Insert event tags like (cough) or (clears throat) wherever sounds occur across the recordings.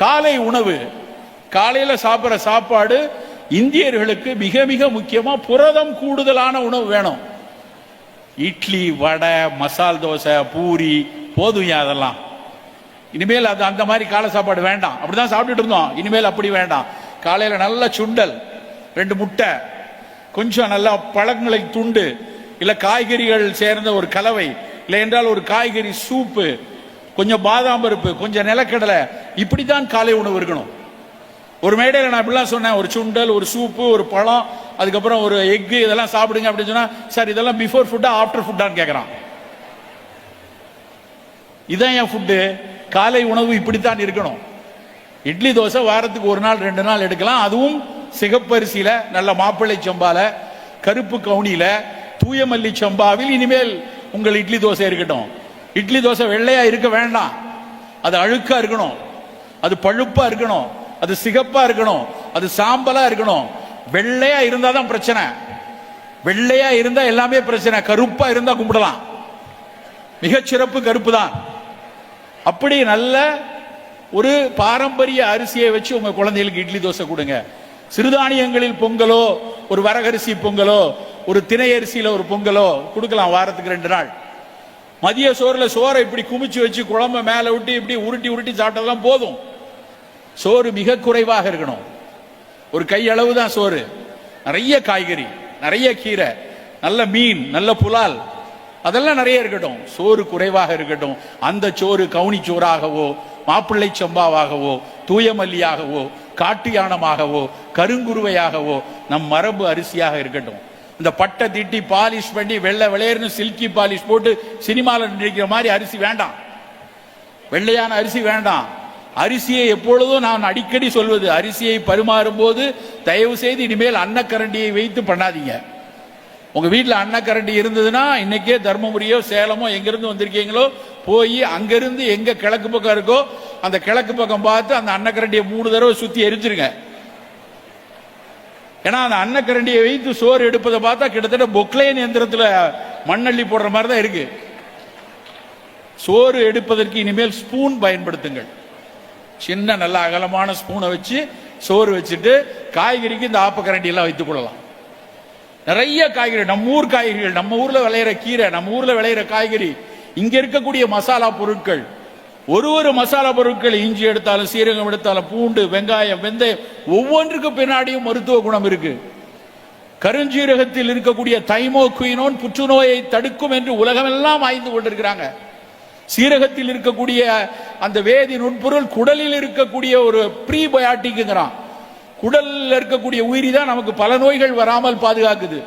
காலை உணவு. காலையில சாப்பிட்ற சாப்பாடு இந்தியர்களுக்கு மிக மிக முக்கியமா புரதம் கூடுதலான உணவு வேணும். இட்லி வடை மசால் தோசை பூரி போதும் அதெல்லாம். இனிமேல் அது அந்த மாதிரி காலை சாப்பாடு வேண்டாம். அப்படிதான் சாப்பிட்டுட்டு இருந்தோம். இனிமேல் அப்படி வேண்டாம். காலையில நல்ல சுண்டல் ரெண்டு முட்டை கொஞ்சம் நல்லா பழங்களை துண்டு இல்ல காய்கறிகள் சேர்ந்த ஒரு கலவை இல்லை என்றால் ஒரு காய்கறி சூப்பு கொஞ்சம் பாதாம் பருப்பு கொஞ்சம் நிலக்கடலை இப்படித்தான் காலை உணவு இருக்கணும். ஒரு மேடையில் நான் இப்படிலாம் சொன்னேன் ஒரு சுண்டல் ஒரு சூப்பு ஒரு பழம் அதுக்கப்புறம் ஒரு எக்கு இதெல்லாம் சாப்பிடுங்க அப்படின்னு சொன்னா சார் இதெல்லாம் பிஃபோர் ஃபுட்டா ஆஃப்டர் ஃபுட்டான்னு கேட்குறான் இதான் என் ஃபுட்டு காலை உணவு இப்படித்தான் இருக்கணும். இட்லி தோசை வாரத்துக்கு ஒரு நாள் ரெண்டு நாள் எடுக்கலாம். அதுவும் சிகப்பரிசியில நல்ல மாப்பிள்ளை சம்பால கருப்பு கவுனியில தூயமல்லி சம்பாவில் இனிமேல் உங்கள் இட்லி தோசை இருக்கட்டும். இட்லி தோசை வெள்ளையா இருக்க வேண்டாம். அது அழுக்கா இருக்கணும். அது பழுப்பா இருக்கணும். அது சிகப்பா இருக்கணும். அது சாம்பலா இருக்கணும். வெள்ளையா இருந்தா தான் பிரச்சனை. வெள்ளையா இருந்தா எல்லாமே பிரச்சனை. கருப்பா இருந்தா கும்பிடலாம். மிகச்சிறப்பு கருப்பு தான். அப்படி நல்ல ஒரு பாரம்பரிய அரிசியை வச்சு உங்க குழந்தைகளுக்கு இட்லி தோசை கொடுங்க. சிறுதானியங்களில் பொங்கலோ ஒரு வரகரிசி பொங்கலோ ஒரு திணை அரிசியில ஒரு பொங்கலோ கொடுக்கலாம் வாரத்துக்கு ரெண்டு நாள். மதிய சோறுல சோறை இப்படி குமிச்சு வச்சு குழம்ப மேலே விட்டு இப்படி உருட்டி உருட்டி சாப்பிட்டதெல்லாம் போதும். சோறு மிக குறைவாக இருக்கணும். ஒரு கையளவு தான் சோறு. நிறைய காய்கறி நிறைய கீரை நல்ல மீன் நல்ல புலால் அதெல்லாம் நிறைய இருக்கட்டும். சோறு குறைவாக இருக்கட்டும். அந்த சோறு கவுனி சோறாகவோ மாப்பிள்ளை சம்பாவாகவோ தூயமல்லியாகவோ காட்டு யானமாகவோ கருங்குருவையாகவோ நம் மரபு அரிசியாக இருக்கட்டும். இந்த பட்டை திட்டி பாலிஷ் பண்ணி வெள்ளை வெளையர்னு சில்கி பாலிஷ் போட்டு சினிமாவில் நினைக்கிற மாதிரி அரிசி வேண்டாம். வெள்ளையான அரிசி வேண்டாம். அரிசியை எப்பொழுதும் நான் அடிக்கடி சொல்வது அரிசியை பரிமாறும் போது தயவு செய்து இனிமேல் அன்னக்கரண்டியை வைத்து பண்ணாதீங்க. உங்க வீட்டில் அன்னக்கரண்டி இருந்ததுன்னா இன்னைக்கே தர்மபுரியோ சேலமோ எங்கிருந்து வந்திருக்கீங்களோ போய் அங்கிருந்து எங்க கிழக்கு பக்கம் இருக்கோ அந்த கிழக்கு பக்கம் பார்த்து அந்த அன்னக்கரண்டியை மூணு தடவை சுத்தி எரிஞ்சிருங்க. ஏன்னா அந்த அன்னக்கரண்டியை வைத்து சோறு எடுப்பதை பார்த்தா கிட்டத்தட்ட பொக்லைன் எந்திரத்தில் மண்ணள்ளி போடுற மாதிரி தான் இருக்கு. சோறு எடுப்பதற்கு இனிமேல் ஸ்பூன் பயன்படுத்துங்கள். சின்ன நல்ல அகலமான ஸ்பூனை வச்சு சோறு வச்சுட்டு காய்கறிக்கு இந்த ஆப்பக்கரண்டி எல்லாம் வைத்துக் கொள்ளலாம். நிறைய காய்கறி நம்ம ஊர் காய்கறிகள் நம்ம ஊர்ல விளையிற கீரை நம்ம ஊர்ல விளையிற காய்கறி இங்க இருக்கக்கூடிய மசாலா பொருட்கள் ஒரு ஒரு மசாலா பொருட்கள் இஞ்சி எடுத்தாலும் சீரகம் எடுத்தாலும் பூண்டு வெங்காயம் வெந்தயம் ஒவ்வொன்றுக்கு பின்னாடியும் மருத்துவ குணம் இருக்கு. கருஞ்சீரகத்தில் இருக்கக்கூடிய தைமோ குயினோன் புற்றுநோயை தடுக்கும் என்று உலகமெல்லாம் ஆய்ந்து கொண்டிருக்கிறாங்க. சீரகத்தில் இருக்கக்கூடிய அந்த வேதி நுண்பொருள் குடலில் இருக்கக்கூடிய ஒரு ப்ரீபயாட்டிக்குங்கிறான். குடலில் இருக்கக்கூடிய உயிரி தான் நமக்கு பல நோய்கள் வராமல் பாதுகாக்குது.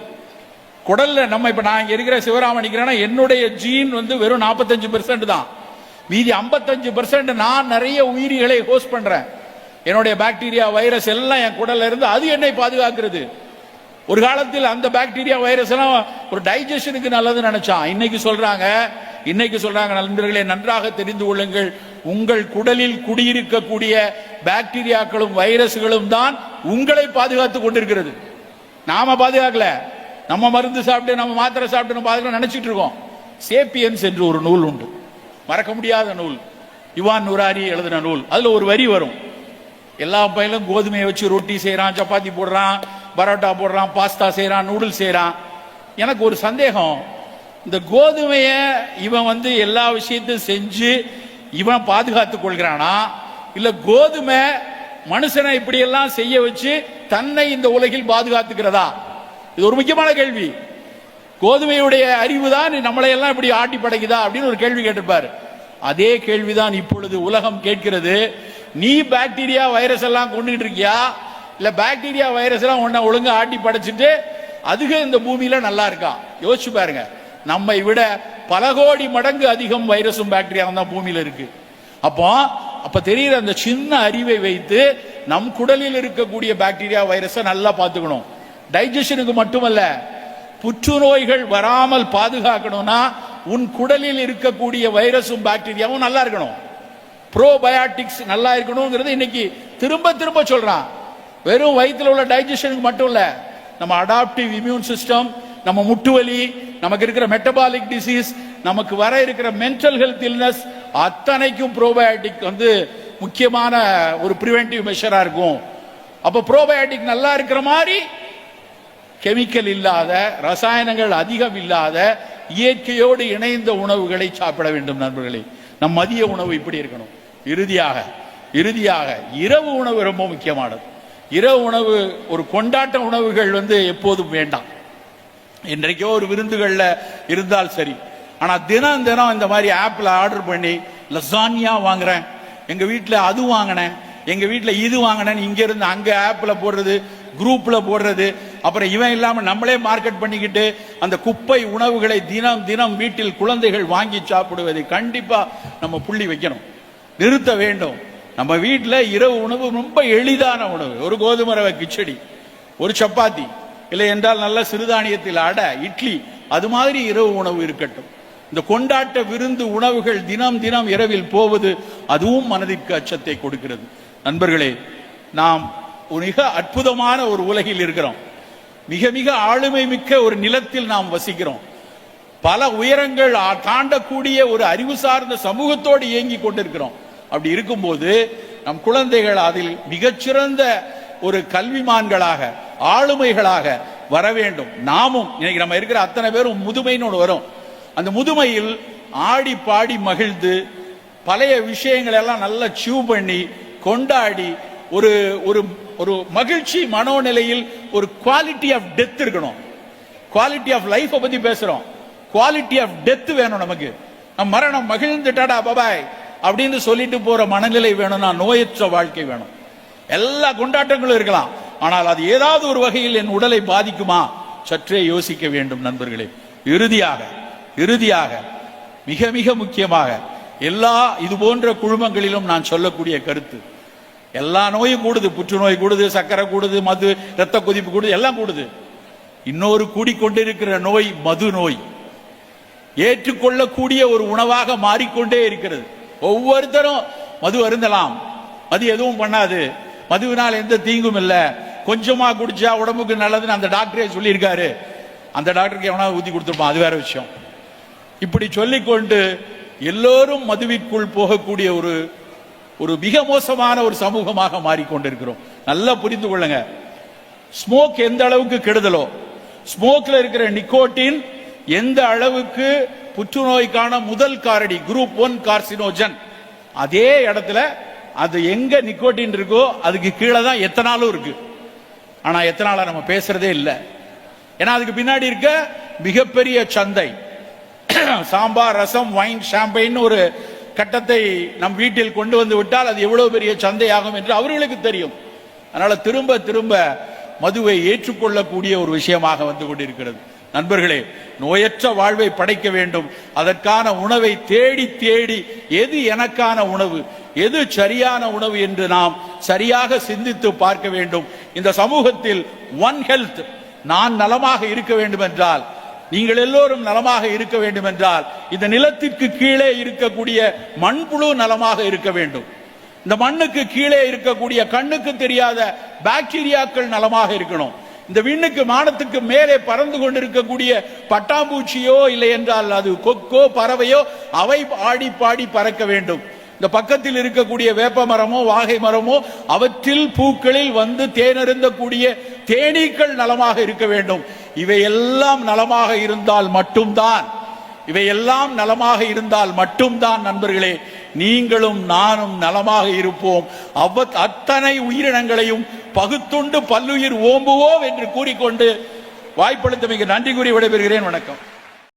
குடல்ல நம்ம இப்ப நான் இங்க இருக்கிற சிவராமணிக்கிறேன்னா என்னுடைய ஜீன் வந்து வெறும் நாற்பத்தஞ்சு பெர்சன்ட் தான். மீதி ஐம்பத்தஞ்சு பர்சன்ட் நான் நிறைய உயிரிகளை ஹோஸ்ட் பண்றேன். என்னுடைய பாக்டீரியா வைரஸ் எல்லாம் என் குடல்ல இருந்து அது என்னை பாதுகாக்கிறது. ஒரு காலத்தில் அந்த பாக்டீரியா வைரஸ் எல்லாம் ஒரு டைஜஷனுக்கு நல்லதுன்னு நினைச்சான். இன்னைக்கு சொல்றாங்க இன்னைக்கு சொல்றாங்க நண்பர்களே நன்றாக தெரிந்து கொள்ளுங்கள். உங்கள் குடலில் குடியிருக்கக்கூடிய பாக்டீரியாக்களும் வைரஸ்களும் தான் உங்களை பாதுகாத்து கொண்டிருக்கிறது. நாம பாதுகாக்கல. நம்ம மருந்து சாப்பிட்டு நம்ம மாத்திரை சாப்பிட்டு நம்ம பாதுகாக்க நினைச்சிட்டு இருக்கோம். சேப்பியன்ஸ் என்று ஒரு நூல் உண்டு. மறக்க முடியாத நூல். யுவான் நூராரி எழுதின நூல். அதுல ஒரு வரி வரும். எல்லா பையலும் கோதுமையை வச்சு ரொட்டி செய்கிறான் சப்பாத்தி போடுறான் பரோட்டா போடுறான் பாஸ்தா செய்கிறான் நூடுல்ஸ் செய்கிறான் எனக்கு ஒரு சந்தேகம். இந்த கோதுமையை இவன் வந்து எல்லா விஷயத்தையும் செஞ்சு இவன் பாதுகாத்துக் கொள்கிறானா? இல்ல கோதுமை மனுஷனை இப்படி எல்லாம் செய்ய வச்சு தன்னை இந்த உலகில் பாதுகாத்துக்கிறதா? இது ஒரு முக்கியமான கேள்வி. கோதுமையுடைய அறிவு தான் நம்மளை எல்லாம் இப்படி ஆட்டி படைக்குதா அப்படின்னு ஒரு கேள்வி கேட்டிருப்பாரு. அதே கேள்விதான் இப்பொழுது உலகம் கேட்கிறது. நீ பாக்டீரியா வைரஸ் எல்லாம் கொண்டுகிட்டு இருக்கியா? இல்ல பாக்டீரியா வைரஸ் எல்லாம் ஒன்ன ஒழுங்கா ஆட்டி படைச்சிட்டு அதுக இந்த பூமியில நல்லா இருக்கா? யோசிச்சு பாருங்க. நம்மை விட பல கோடி மடங்கு அதிகம் வைரஸும் பாக்டீரியாவும் தான் பூமியில இருக்கு. அப்போ அப்ப தெரியுற அந்த சின்ன அறிவை வைத்து நம் குடலில் இருக்கக்கூடிய பாக்டீரியா வைரஸை நல்லா பார்த்துக்கணும். டைஜஷனுக்கு மட்டுமல்ல புற்றுநோய்கள் வராமல் பாதுகாக்கணும்னா உன் குடலில் இருக்கக்கூடிய வைரஸும் பாக்டீரியாவும் நல்லா இருக்கணும். ப்ரோபயாட்டிக்ஸ் நல்லா இருக்கணுங்கிறது இன்னைக்கு திரும்ப திரும்ப சொல்றான். வெறும் வயிற்றுல உள்ள டைஜஷனுக்கு மட்டும் இல்ல நம்ம அடாப்டிவ் இம்யூன் சிஸ்டம் நம்ம முட்டு வலி நமக்கு இருக்கிற மெட்டபாலிக் டிசீஸ் நமக்கு வர இருக்கிற மென்டல் ஹெல்த் இல்னஸ் அத்தனைக்கும் ப்ரோபயாட்டிக் வந்து முக்கியமான ஒரு ப்ரிவென்டிவ் மெஷராக இருக்கும். அப்போ ப்ரோபயாட்டிக் நல்லா இருக்கிற மாதிரி கெமிக்கல் இல்லாத ரசாயனங்கள் அதிகம் இல்லாத இயற்கையோடு இணைந்த உணவுகளை சாப்பிட வேண்டும் நண்பர்களே. நம் மதிய உணவு இப்படி இருக்கணும். இறுதியாக இறுதியாக இரவு உணவு ரொம்ப முக்கியமானது. இரவு உணவு ஒரு கொண்டாட்ட உணவுகள் வந்து எப்போதும் வேண்டாம். இன்றைக்கோ ஒரு விருந்துகளில் இருந்தால் சரி. ஆனால் தினம் தினம் இந்த மாதிரி ஆப்பில் ஆர்டர் பண்ணி லசானியா வாங்குறேன். எங்கள் வீட்டில் அது வாங்கினேன். எங்கள் வீட்டில் இது வாங்கினேன். இங்கேருந்து இருந்து ஆப்பில் போடுறது குரூப்பில் போடுறது அப்புறம் இவன் இல்லாம நம்மளே மார்க்கெட் பண்ணிக்கிட்டு அந்த குப்பை உணவுகளை தினம் தினம் வீட்டில் குழந்தைகள் வாங்கி சாப்பிடுவதை கண்டிப்பா நம்ம புள்ளி வைக்கணும். நிறுத்த வேண்டும். நம்ம வீட்டில் இரவு உணவு ரொம்ப எளிதான உணவு. ஒரு கோதுமை ரவை கிச்சடி ஒரு சப்பாத்தி இல்லை என்றால் நல்ல சிறுதானியத்தில் அடை இட்லி அது மாதிரி இரவு உணவு இருக்கட்டும். இந்த கொண்டாட்ட விருந்து உணவுகள் தினம் தினம் இரவில் போவது அதுவும் மனதிற்கு அச்சத்தை கொடுக்கிறது. நண்பர்களே நாம் ஒரு மிக அற்புதமான ஒரு உலகில் இருக்கிறோம். மிக மிக ஆளுமை மிக்க ஒரு நிலத்தில் நாம் வசிக்கிறோம். பல உயரங்கள் தாண்டக்கூடிய ஒரு அறிவு சார்ந்த சமூகத்தோடு இயங்கி கொண்டிருக்கிறோம். அப்படி இருக்கும்போது நம் குழந்தைகள் அதில் மிகச்சிறந்த ஒரு கல்விமான்களாக ஆளுமைகளாக வர வேண்டும். நாமும் இன்னைக்கு நம்ம இருக்கிற அத்தனை பேரும் முதுமைன்னு ஒன்று வரும். அந்த முதுமையில் ஆடி பாடி மகிழ்ந்து பழைய விஷயங்களெல்லாம் நல்லா சிவ் பண்ணி கொண்டாடி ஒரு ஒரு ஒரு மகிழ்ச்சி மனோநிலையில் ஒரு குவாலிட்டி ஆஃப் டெத் இருக்கணும். குவாலிட்டி ஆஃப் லைஃப் பத்தி பேசுறோம். குவாலிட்டி ஆஃப் டெத் வேணும் நமக்கு. நம் மரணம் மகிழ்ந்துட்டாடா பபாய் அப்படின்னு சொல்லிட்டு போற மனநிலை வேணும்னா நோயற்ற வாழ்க்கை வேணும். எல்லா கொண்டாட்டங்களும் இருக்கலாம். ஆனால் அது ஏதாவது ஒரு வகையில் என் உடலை பாதிக்குமா? சற்றே யோசிக்க வேண்டும் நண்பர்களே. இறுதியாக இறுதியாக மிக மிக முக்கியமாக எல்லா இது போன்ற குழுமங்களிலும் நான் சொல்லக்கூடிய கருத்து. எல்லா நோயும் கூடுது புற்றுநோய் கூடுது சக்கரை கூடுது மது ரத்த கொதிப்பு கூடுது எல்லாம் கூடுது. இன்னொரு கூடிக்கொண்டிருக்கிற நோய் மது நோய். ஏற்றுக்கொள்ளக்கூடிய ஒரு உணவாக மாறிக்கொண்டே இருக்கிறது. ஒவ்வொருத்தரும் மது அருந்தலாம். மது எதுவும் பண்ணாது. மதுவினால் எந்த தீங்கும் இல்லை. கொஞ்சமா குடிச்சா உடம்புக்கு நல்லதுன்னு அந்த டாக்டரே சொல்லியிருக்காரு. அந்த டாக்டருக்கு எவனா ஊத்தி கொடுத்துருப்பான் அது வேற விஷயம். இப்படி சொல்லிக்கொண்டு எல்லோரும் மதுவிற்குள் போகக்கூடிய ஒரு ஒரு மிக மோசமான ஒரு சமூகமாக மாறிக்கொண்டிருக்கிறோம். நல்லா புரிந்து கொள்ளுங்க. ஸ்மோக் எந்த அளவுக்கு கெடுதலோ ஸ்மோக்ல இருக்கிற நிக்கோட்டின் எந்த அளவுக்கு புற்றுநோய்க்கான முதல் காரடி குரூப் ஒன் கார்சினோஜன் அதே இடத்துல அது எங்க நிக்கோட்டின் இருக்கோ அதுக்கு கீழே தான் எத்தனாலும் இருக்கு. ஆனா எத்தனால நம்ம பேசுறதே இல்லை. ஏன்னா அதுக்கு பின்னாடி இருக்க மிகப்பெரிய சந்தை (clears throat) சாம்பார் ரசம் வைன் ஷாம்பைன் ஒரு கட்டத்தை நம் வீட்டில் கொண்டு வந்து விட்டால் அது எவ்வளவு பெரிய சந்தையாகும் என்று அவர்களுக்கு தெரியும். அதனால திரும்ப திரும்ப மதுவை ஏற்றுக்கொள்ளக்கூடிய ஒரு விஷயமாக வந்து கொண்டிருக்கிறது. நண்பர்களே நோயற்ற வாழ்வை படைக்க வேண்டும். அதற்கான உணவை தேடி தேடி எது எனக்கான உணவு எது சரியான உணவு என்று நாம் சரியாக சிந்தித்து பார்க்க வேண்டும். இந்த சமூகத்தில் ஒன் ஹெல்த் நான் நலமாக இருக்க வேண்டும் என்றால் நீங்கள் எல்லோரும் நலமாக இருக்க வேண்டும் என்றால் இந்த நிலத்திற்கு கீழே இருக்கக்கூடிய மண்புழு நலமாக இருக்க வேண்டும். இந்த மண்ணுக்கு கீழே இருக்கக்கூடிய கண்ணுக்கு தெரியாத பாக்டீரியாக்கள் நலமாக இருக்கணும். இந்த விண்ணுக்கு மானத்துக்கு மேலே பறந்து கொண்டிருக்கக்கூடிய பட்டாம்பூச்சியோ இல்லை என்றால் அது கொக்கோ பறவையோ அவை ஆடி பாடி பறக்க வேண்டும். இந்த பக்கத்தில் இருக்கக்கூடிய வேப்ப மரமோ வாகை மரமோ அவற்றில் பூக்களில் வந்து தேனருந்தக்கூடிய தேனீக்கள் நலமாக இருக்க வேண்டும். இவை எல்லாம் நலமாக இருந்தால் மட்டும்தான். இவையெல்லாம் நலமாக இருந்தால் மட்டும்தான் நண்பர்களே. நீங்களும் நானும் நலமாக இருப்போம். அவ அத்தனை உயிரினங்களையும் பகுத்துண்டு பல்லுயிர் ஓம்புவோம் என்று கூறிக்கொண்டு வாய்ப்பளித்தமைக்கு நன்றி கூறி விடைபெறுகிறேன். வணக்கம்.